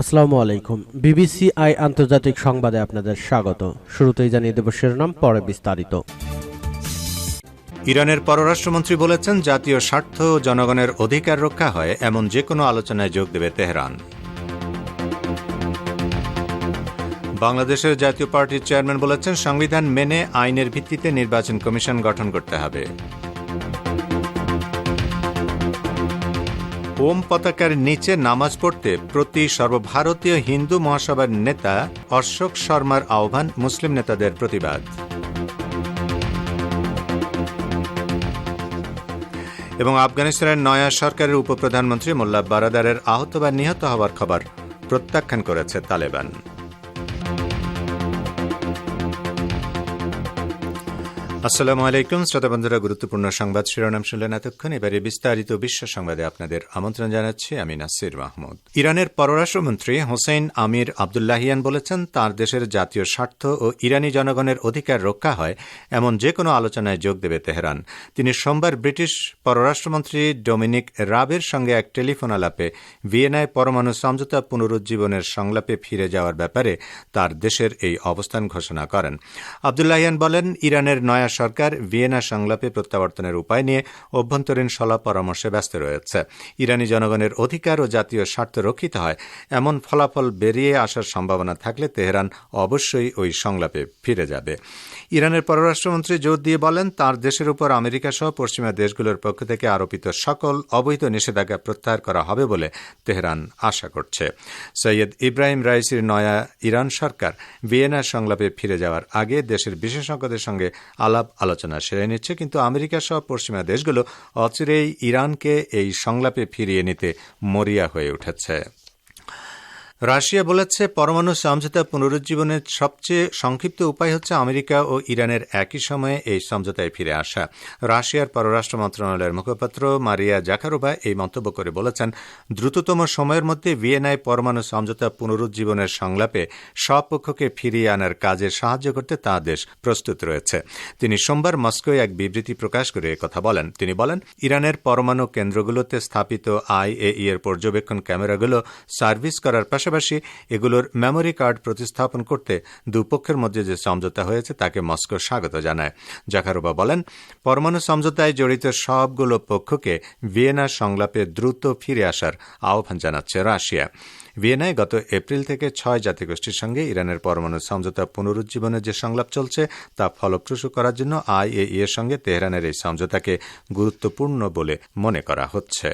আসসালামু আলাইকুম। BBC I আন্তর্জাতিক সংবাদে আপনাদের স্বাগত। শুরুতেই জানিয়ে দেব শিরোনাম, পরে বিস্তারিত। ইরানের পররাষ্ট্রমন্ত্রী বলেছেন, জাতীয় স্বার্থ ও জনগণের অধিকার রক্ষা হয় এমন যে কোনো আলোচনায় যোগ দেবে তেহরান। বাংলাদেশের জাতীয় পার্টির চেয়ারম্যান বলেছেন, সংবিধান মেনে আইনের ভিত্তিতে নির্বাচন কমিশন গঠন করতে হবে। ওম পতাকার নিচে নামাজ পড়তে প্রতি সর্বভারতীয় হিন্দু মহাসভার নেতা অশোক শর্মার আহ্বান মুসলিম নেতাদের প্রতিবাদ। এবং আফগানিস্তানের নয়া সরকারের উপপ্রধানমন্ত্রী মোল্লা বারাদারের আহত বা নিহত হওয়ার খবর প্রত্যাখ্যান করেছে তালেবান। আসসালামু আলাইকুম, শ্রোতা বন্ধুরা, গুরুত্বপূর্ণ সংবাদ শিরোনাম শুনলেন এতক্ষণ। এবারে বিস্তারিত বিশ্ব সংবাদে আপনাদের আমন্ত্রণ জানাচ্ছি, আমি নাসির মাহমুদ। ইরানের পররাষ্ট্রমন্ত্রী হোসেন আমির আবদুল্লাহিয়ান বলেছেন, তার দেশের জাতীয় স্বার্থ ও ইরানি জনগণের অধিকার রক্ষা হয়, এমন যে কোনো আলোচনায় যোগ দেবে তেহরান। তিনি সোমবার ব্রিটিশ পররাষ্ট্রমন্ত্রী ডোমিনিক রাবের সঙ্গে এক টেলিফোন আলাপে ভিয়েনায় পরমাণু সমঝোতা পুনরুজ্জীবনের সংলাপে ফিরে যাওয়ার ব্যাপারে তার দেশের এই অবস্থান ঘোষণা করেন। আবদুল্লাহিয়ান বলেন, ইরানের নয়া সরকার ভিয়েনা সংলাপে প্রত্যাবর্তনের উপায় নিয়ে অভ্যন্তরীণ সলা পরামর্শে ব্যস্ত রয়েছে। ইরানি জনগণের অধিকার ও জাতীয় স্বার্থ রক্ষিত হয়। এমন ফলাফল বেরিয়ে আসার সম্ভাবনা থাকলে তেহরান অবশ্যই ওই সংলাপে ফিরে যাবে। ইরানের পররাষ্ট্রমন্ত্রী জোর দিয়ে বলেন, তার দেশের উপর আমেরিকা সহ পশ্চিমা দেশগুলোর পক্ষ থেকে আরোপিত সকল অবৈধ নিষেধাজ্ঞা প্রত্যাহার করা হবে বলে তেহরান আশা করছে। সৈয়দ ইব্রাহিম রাইসির নয়া ইরান সরকার ভিয়েনা সংলাপে ফিরে যাওয়ার আগে দেশের বিশেষজ্ঞদের সঙ্গে আলাপ আলোচনা সেরে নিচ্ছে, কিন্তু আমেরিকা সহ পশ্চিমা দেশগুলো অচিরেই ইরানকে এই সংলাপে ফিরিয়ে নিতে মরিয়া হয়ে উঠেছে। রাশিয়া বলেছে পরমাণু সমঝোতা পুনরুজ্জীবনের সবচেয়ে সংক্ষিপ্ত উপায় হচ্ছে আমেরিকা ও ইরানের একই সময়ে এই সমঝোতায় ফিরে আসা। রাশিয়ার পররাষ্ট্র মন্ত্রণালয়ের মুখপাত্র মারিয়া জাকারোভা এই মন্তব্য করে বলেছেন, দ্রুততম সময়ের মধ্যে ভিয়েনায় পরমাণু সমঝোতা পুনরুজ্জীবনের সংলাপে সব পক্ষকে ফিরিয়ে আনার কাজে সাহায্য করতে তা দেশ প্রস্তুত রয়েছে। তিনি সোমবার মস্কোয় এক বিবৃতি প্রকাশ করে কথা বলেন। তিনি বলেন, ইরানের পরমাণু কেন্দ্রগুলোতে স্থাপিত আইএই এর পর্যবেক্ষণ ক্যামেরাগুলো সার্ভিস করার পাশাপাশি পাশাপাশি এগুলোর মেমোরি কার্ড প্রতিস্থাপন করতে দুপক্ষের মধ্যে যে সমঝোতা হয়েছে, তাকে মস্কো স্বাগত জানায়। জাকারোবা বলেন, পরমাণু সমঝোতায় জড়িত সবগুলো পক্ষকে ভিয়েনা সংলাপে দ্রুত ফিরে আসার আহ্বান জানাচ্ছে রাশিয়া। ভিয়েনায় গত এপ্রিল থেকে ছয় জাতিগোষ্ঠীর সঙ্গে ইরানের পরমাণু সমঝোতা পুনরুজ্জীবনের যে সংলাপ চলছে, তা ফলপ্রসূ করার জন্য আইএই এর সঙ্গে তেহরানের এই সমঝোতাকে গুরুত্বপূর্ণ বলে মনে করা হচ্ছে।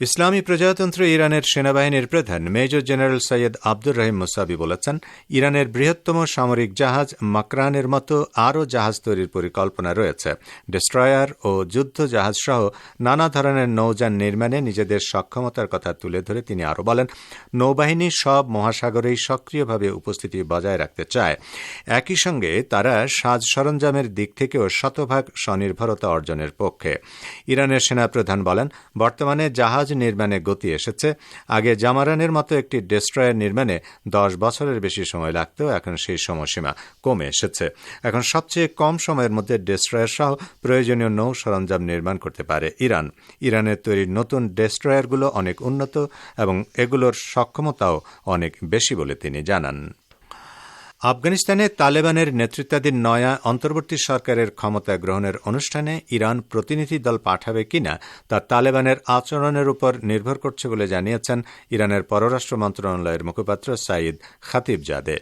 ইসলামী প্রজাতন্ত্র ইরানের সেনাবাহিনীর প্রধান major general Syed Abdur Rahim Mousavi বলেছেন, ইরানের বৃহত্তম সামরিক জাহাজ মাকরানের মতো আরও জাহাজ তৈরির পরিকল্পনা রয়েছে। ডেস্ট্রয়ার ও যুদ্ধ জাহাজ সহ নানা ধরনের নৌযান নির্মাণে নিজেদের সক্ষমতার কথা তুলে ধরে তিনি আরও বলেন, নৌবাহিনী সব মহাসাগরেই সক্রিয়ভাবে উপস্থিতি বজায় রাখতে চায়। একই সঙ্গে তারা সাজ সরঞ্জামের দিক থেকেও শতভাগ স্বনির্ভরতা অর্জনের পক্ষে। ইরানের সেনাপ্রধান বলেন, বর্তমানে জাহাজ জাহাজ নির্মাণে গতি এসেছে। আগে জামারানের মতো একটি ডেস্ট্রয়ার নির্মাণে দশ বছরের বেশি সময় লাগত এখন সেই সময়সীমা কমে এসেছে। এখন সবচেয়ে কম সময়ের মধ্যে ডেস্ট্রয়ার সহ প্রয়োজনীয় নৌ সরঞ্জাম নির্মাণ করতে পারে ইরান। ইরানের তৈরি নতুন ডেস্ট্রয়ারগুলো অনেক উন্নত এবং এগুলোর সক্ষমতাও অনেক বেশি বলে তিনি জানান। আফগানিস্তানে তালেবানের নেতৃত্বাধীন নয়া অন্তর্বর্তী সরকারের ক্ষমতা গ্রহণের অনুষ্ঠানে ইরান প্রতিনিধি দল পাঠাবে কিনা তা তালেবানের আচরণের উপর নির্ভর করছে বলে জানিয়েছেন ইরানের পররাষ্ট্র মন্ত্রণালয়ের মুখপাত্র সাইদ খাতিবজাদে।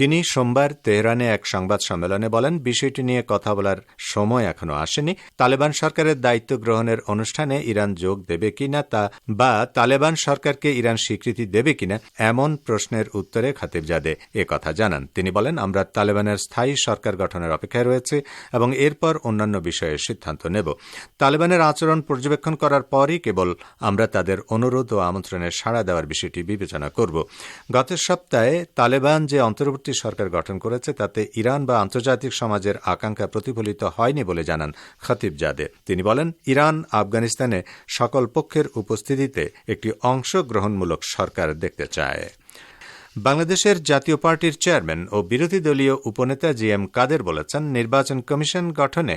তিনি সোমবার তেহরানে এক সংবাদ সম্মেলনে বলেন, বিষয়টি নিয়ে কথা বলার সময় এখনও আসেনি। তালেবান সরকারের দায়িত্ব গ্রহণের অনুষ্ঠানে ইরান যোগ দেবে কিনা তা বা তালেবান সরকারকে ইরান স্বীকৃতি দেবে কিনা এমন প্রশ্নের উত্তরে খাতিবজাদে কথা জানান। তিনি বলেন, আমরা তালেবানের স্থায়ী সরকার গঠনের অপেক্ষায় রয়েছে এবং এরপর অন্যান্য বিষয়ে সিদ্ধান্ত নেব। তালেবানের আচরণ পর্যবেক্ষণ করার পরই কেবল আমরা তাদের অনুরোধ ও আমন্ত্রণে সাড়া দেওয়ার বিষয়টি বিবেচনা করব। গত সপ্তাহে তালেবান যে অন্তর্বর্তী সরকার গঠন করেছে, তাতে ইরান বা আন্তর্জাতিক সমাজের আকাঙ্ক্ষা প্রতিফলিত হয়নি বলে জানান খতিব জাদে। তিনি বলেন, ইরান আফগানিস্তানে সকল পক্ষের উপস্থিতিতে একটি অংশগ্রহণমূলক সরকার দেখতে চায়। বাংলাদেশের জাতীয় পার্টির চেয়ারম্যান ও বিরোধী দলীয় উপনেতা জি এম কাদের বলেছেন, নির্বাচন কমিশন গঠনে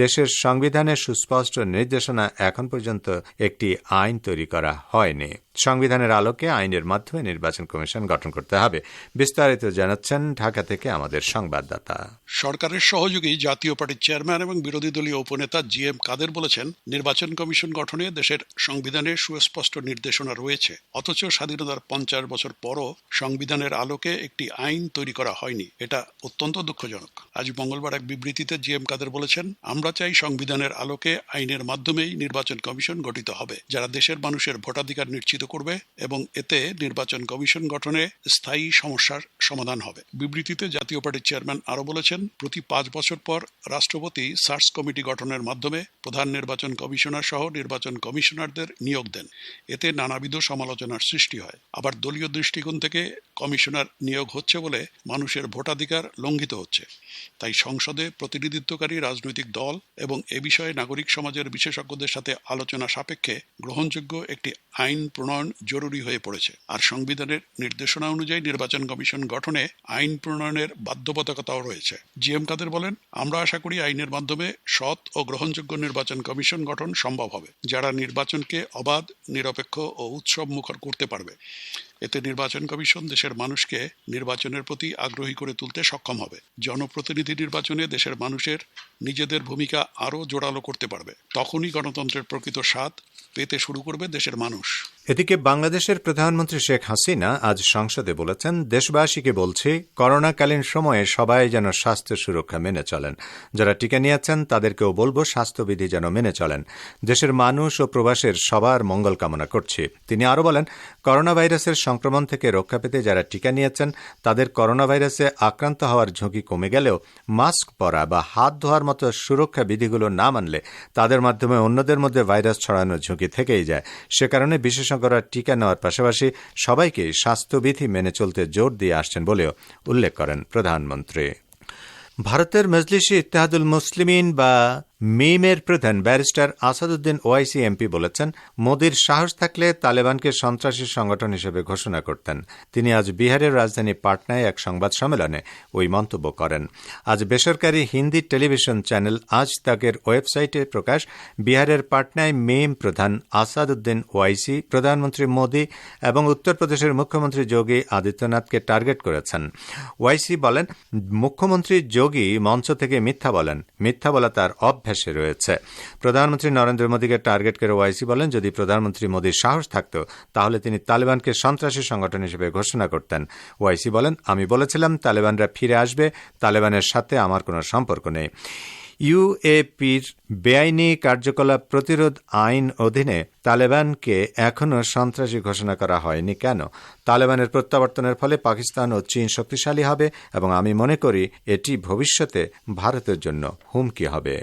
দেশের সংবিধানে সুস্পষ্ট নির্দেশনা এখন পর্যন্ত একটি আইন তৈরি করা হয়নি। সংবিধানের আলোকে আইনের মাধ্যমে নির্বাচন কমিশন গঠন করতে হবে, বিস্তারিত জানাচ্ছেন ঢাকা থেকে আমাদের সংবাদদাতা। সরকারের সহযোগী জাতীয় পার্টির চেয়ারম্যান এবং বিরোধী দলীয় উপনেতা জি এম কাদের বলেছেন, নির্বাচন কমিশন গঠনে দেশের সংবিধানে সুস্পষ্ট নির্দেশনা রয়েছে, অথচ স্বাধীনতার পঞ্চাশ বছর পরও সংবিধানের আলোকে একটি আইন তৈরি করা হয়নি। এটা অত্যন্ত দুঃখজনক। আজ মঙ্গলবার এক বিবৃতিতে জি এম কাদের বলেছেন, আমরা চাই সংবিধানের আলোকে আইনের মাধ্যমেই নির্বাচন কমিশন গঠিত হবে, যারা দেশের মানুষের ভোটাধিকার নিশ্চিত করবে এবং এতে নির্বাচন কমিশন গঠনে স্থায়ী সমস্যার সমাধান হবে। বিবৃতিতে জাতীয় পার্টির চেয়ারম্যান আরও বলেছেন, প্রতি পাঁচ বছর পর রাষ্ট্রপতি সার্চ কমিটি গঠনের মাধ্যমে প্রধান নির্বাচন কমিশনার সহ নির্বাচন কমিশনারদের নিয়োগ দেন। এতে নানাবিধ সমালোচনার সৃষ্টি হয়। আবার দলীয় দৃষ্টিকোণ থেকে কমিশনার নিয়োগ হচ্ছে বলে মানুষের ভোটাধিকার লঙ্ঘিত হচ্ছে। তাই সংসদে প্রতিনিধিত্বকারী রাজনৈতিক দল এবং এ বিষয়ে নাগরিক সমাজের বিশেষজ্ঞদের সাথে আলোচনা সাপেক্ষে গ্রহণযোগ্য একটি আইন প্রণয়ন জরুরি হয়ে পড়েছে। আর সংবিধানের নির্দেশনা অনুযায়ী নির্বাচন কমিশন গঠনে আইন প্রণয়নের বাধ্যবাধকতাও রয়েছে। জি এম কাদের বলেন, আমরা আশা করি আইনের মাধ্যমে সৎ ও গ্রহণযোগ্য নির্বাচন কমিশন গঠন সম্ভব হবে, যারা নির্বাচনকে অবাধ, নিরপেক্ষ ও উৎসব মুখর করতে পারবে। এতে নির্বাচন কমিশন দেশের মানুষকে নির্বাচনের প্রতি আগ্রহী করে তুলতে সক্ষম হবে। জনপ্রতিনিধি নির্বাচনে দেশের মানুষের নিজেদের ভূমিকা আরও জোরালো করতে পারবে। তখনই গণতন্ত্রের প্রকৃত স্বাদ পেতে শুরু করবে দেশের মানুষ। এদিকে বাংলাদেশের প্রধানমন্ত্রী শেখ হাসিনা আজ সংসদে বলেছেন, দেশবাসীকে বলছি, করোনাকালীন সময়ে সবাই যেন স্বাস্থ্য সুরক্ষা মেনে চলেন। যারা টিকা নিয়েছেন, তাদেরকেও বলব স্বাস্থ্যবিধি যেন মেনে চলেন। দেশের মানুষ ও প্রবাসের সবার মঙ্গল কামনা করছি। তিনি আরও বলেন করোনা ভাইরাসের সংক্রমণ থেকে রক্ষা পেতে যারা টিকা নিয়েছেন, তাদের করোনা ভাইরাসে আক্রান্ত হওয়ার ঝুঁকি কমে গেলেও মাস্ক পরা বা হাত ধোয়ার মতো সুরক্ষা বিধিগুলো না মানলে তাদের মাধ্যমে অন্যদের মধ্যে ভাইরাস ছড়ানোর ঝুঁকি থেকেই যায়। সে কারণে বিশেষজ্ঞরা টিকা নেওয়ার পাশাপাশি সবাইকে স্বাস্থ্যবিধি মেনে চলতে জোর দিয়ে আসছেন বলেও উল্লেখ করেন প্রধানমন্ত্রী। ভারতের মজলিসি ইত্তেহাদুল মুসলিমিন বা মিমের প্রধান ব্যারিস্টার আসাদুদ্দিন ওয়াইসি এমপি বলেছেন, মোদীর সাহস থাকলে তালেবানকে সন্ত্রাসী সংগঠন হিসেবে ঘোষণা করতেন। তিনি আজ বিহারের রাজধানী পাটনায় এক সংবাদ সম্মেলনে ওই মন্তব্য করেন। আজ বেসরকারি হিন্দি টেলিভিশন চ্যানেল আজ তাকের ওয়েবসাইটে প্রকাশ, বিহারের পাটনায় মিম প্রধান আসাদুদ্দিন ওয়াইসি, প্রধানমন্ত্রী মোদী এবং উত্তরপ্রদেশের মুখ্যমন্ত্রী যোগী আদিত্যনাথকে টার্গেট করেছেন। ওয়াইসি বলেন, মুখ্যমন্ত্রী যোগী মঞ্চ থেকে মিথ্যা বলেন। মিথ্যা বলা তার অভ্যাসে রয়েছে। প্রধানমন্ত্রী নরেন্দ্র মোদীকে টার্গেট করে ওয়াইসি বলেন, যদি প্রধানমন্ত্রী মোদীর সাহস থাকত, তাহলে তিনি তালেবানকে সন্ত্রাসী সংগঠন হিসেবে ঘোষণা করতেন। ওয়াইসি বলেন, আমি বলেছিলাম, তালেবানরা ফিরে আসবে, তালেবানের সাথে আমার কোনো সম্পর্ক নেই। ইউএপির বেআইনি কার্যকলাপ প্রতিরোধ আইন অধীনে তালেবানকে এখনও সন্ত্রাসী ঘোষণা করা হয়নি কেন? তালেবানের প্রত্যাবর্তনের ফলে পাকিস্তান ও চীন শক্তিশালী হবে, এবং আমি মনে করি এটি ভবিষ্যতে ভারতের জন্য হুমকি হবে।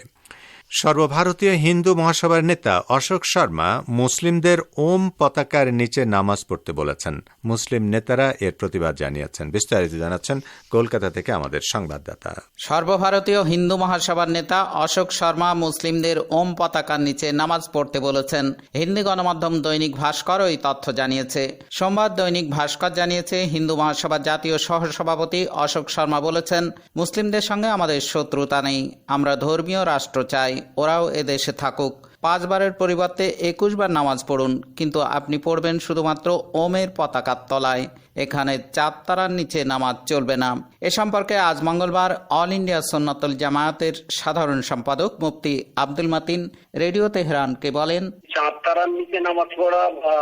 সর্বভারতীয় হিন্দু মহাসভার নেতা অশোক শর্মা মুসলিমদের ওম পতাকার নিচে নামাজ পড়তে বলেছেন। মুসলিম নেতারা এর প্রতিবাদ জানিয়েছেন। বিস্তারিত জানাচ্ছেন কলকাতা থেকে আমাদের সংবাদদাতা। সর্বভারতীয় হিন্দু মহাসভার নেতা অশোক শর্মা মুসলিমদের ওম পতাকার নিচে নামাজ পড়তে বলেছেন। হিন্দি গণমাধ্যম দৈনিক ভাস্কর ওই তথ্য জানিয়েছে। সোমবার দৈনিক ভাস্কর জানিয়েছে, হিন্দু মহাসভার জাতীয় সহসভাপতি অশোক শর্মা বলেছেন, মুসলিমদের সঙ্গে আমাদের শত্রুতা নেই, আমরা ধর্মীয় রাষ্ট্র চাই। ওরাও এদেশে থাকুক। পাঁচবারের পরিবর্তে একুশবার নামাজ পড়ুন, কিন্তু আপনি পড়বেন শুধুমাত্র ওমের পতাকার তলায়। এখানে চার তারার নিচে নামাজ চলবে না। এ সম্পর্কে আজ মঙ্গলবার অল ইন্ডিয়া সন্ন্যতুল জামায়াতের সাধারণ সম্পাদক মুফতি আব্দুল মাতিন রেডিও তেহরানকে বলেন, চাঁদ তারার নিচে নামাজ পড়া বা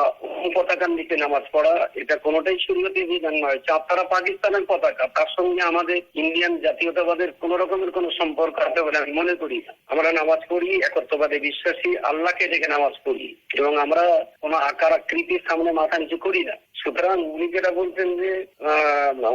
পতাকার নিচে নামাজ পড়া, এটা কোনোটাই সুরগতি বিধান নয়। চাঁদ তারা পাকিস্তানের পতাকা, তার সঙ্গে আমাদের ইন্ডিয়ান জাতীয়তাবাদের কোন রকমের কোন সম্পর্ক আছে বলে আমি মনে করি আমরা নামাজ পড়ি, একত্ববাদে বিশ্বাসী, আল্লাহকে ডেকে নামাজ পড়ি, এবং আমরা কোনো আকার আকৃতির সামনে মাথা নিচু করি না। সুতরাং উনি যেটা বলছেন যে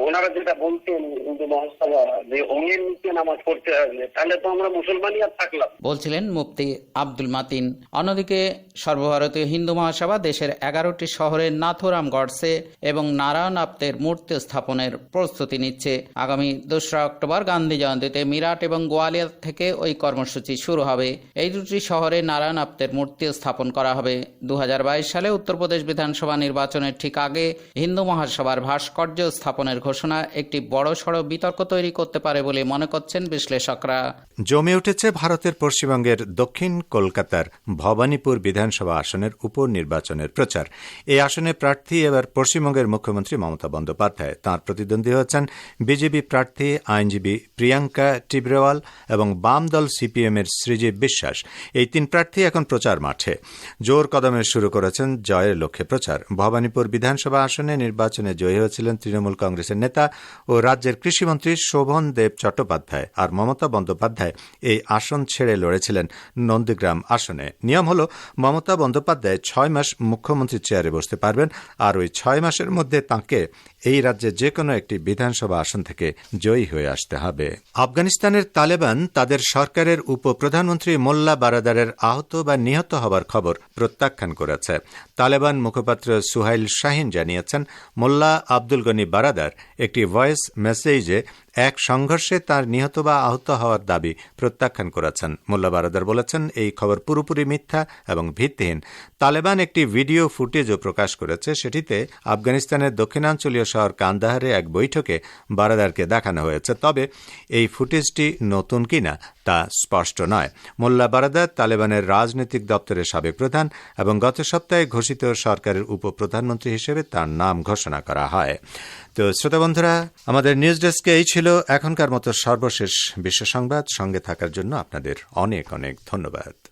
ওনারা যেটা বলছেন, হিন্দু মহাসভা, যে ওমের নিচে নামাজ পড়তে হবে তাহলে তো আমরা মুসলমানই আর থাকলাম। বলছিলেন মুফতি আব্দুল মাতিন, অন্যদিকে সর্বভারতীয় হিন্দু মহাসভা দেশের এগারোটি শহরের নাথুরাম গডসে এবং নারায়ণ আপ্তের মূর্তি স্থাপনের প্রস্তুতি নিচ্ছে। আগামী দোসরা অক্টোবর গান্ধী জয়ন্তীতে মিরাট এবং গোয়ালিয়র থেকে ওই কর্মসূচি শুরু হবে। এই দুটি শহরে নারায়ণ আপ্তের মূর্তি স্থাপন করা হবে। দু হাজার বাইশ সালে উত্তরপ্রদেশ বিধানসভা নির্বাচনের ঠিক আগে আগে হিন্দু মহাসভার ভাস্কর্য স্থাপনের ঘোষণা একটি বড়সড় বিতর্ক তৈরি করতে পারে বলে মনে করছেন বিশ্লেষকরা। জমে উঠেছে ভারতের পশ্চিমবঙ্গের দক্ষিণ কলকাতার ভবানীপুর বিধানসভা আসনের উপনির্বাচনের প্রচার। এই আসনে প্রার্থী এবার পশ্চিমবঙ্গের মুখ্যমন্ত্রী মমতা বন্দ্যোপাধ্যায়। তাঁর প্রতিদ্বন্দ্বী হচ্ছেন বিজেপি প্রার্থী, আইনজীবী প্রিয়াঙ্কা টিব্রেওয়াল এবং বাম দল সিপিএম এর সৃজীব বিশ্বাস। এই তিন প্রার্থী এখন প্রচার মাঠে। জোর কদমে শুরু করেছেন জয়ের লক্ষ্যে প্রচার। ভবানীপুর বিধানসভা আসনে নির্বাচনে জয়ী হয়েছিলেন তৃণমূল কংগ্রেসের নেতা ও রাজ্যের কৃষিমন্ত্রী শোভন দেব চট্টোপাধ্যায় আর মমতা বন্দ্যোপাধ্যায় এই আসন ছেড়ে লড়েছিলেন নন্দীগ্রাম আসনে। নিয়ম হল, মমতা বন্দ্যোপাধ্যায় ছয় মাস মুখ্যমন্ত্রীর চেয়ারে বসতে পারবেন আর ওই ছয় মাসের মধ্যে তাঁকে এই রাজ্যে যে কোনো একটি বিধানসভা আসন থেকে জয়ী হয়ে আসতে হবে। আফগানিস্তানের তালেবান তাদের সরকারের উপপ্রধানমন্ত্রী মোল্লা বারাদারের আহত বা নিহত হবার খবর প্রত্যাখ্যান করেছে। তালেবান মুখপাত্র সুহাইল শাহিন জানিয়েছেন, মোল্লা আব্দুল গনি বারাদার একটি ভয়েস মেসেজে এক সংঘর্ষে তার নিহত বা আহত হওয়ার দাবি প্রত্যাখ্যান করেছেন। মোল্লা বারাদার বলেছেন, এই খবর পুরোপুরি মিথ্যা এবং ভিত্তিহীন। তালেবান একটি ভিডিও ফুটেজও প্রকাশ করেছে। সেটিতে আফগানিস্তানের দক্ষিণাঞ্চলীয় শহর কান্দাহারে এক বৈঠকে বারাদারকে দেখানো হয়েছে। তবে এই ফুটেজটি নতুন কিনা তা স্পষ্ট নয়। মোল্লা বারাদার তালেবানের রাজনৈতিক দপ্তরের সাবেক প্রধান এবং গত সপ্তাহে ঘোষিত সরকারের উপপ্রধানমন্ত্রী হিসেবে তার নাম ঘোষণা করা হয়। তো শ্রোতা বন্ধুরা, আমাদের নিউজ ডেস্কে এই ছিল এখনকার মতো সর্বশেষ বিশ্ব সংবাদ। সঙ্গে থাকার জন্য আপনাদের অনেক অনেক ধন্যবাদ।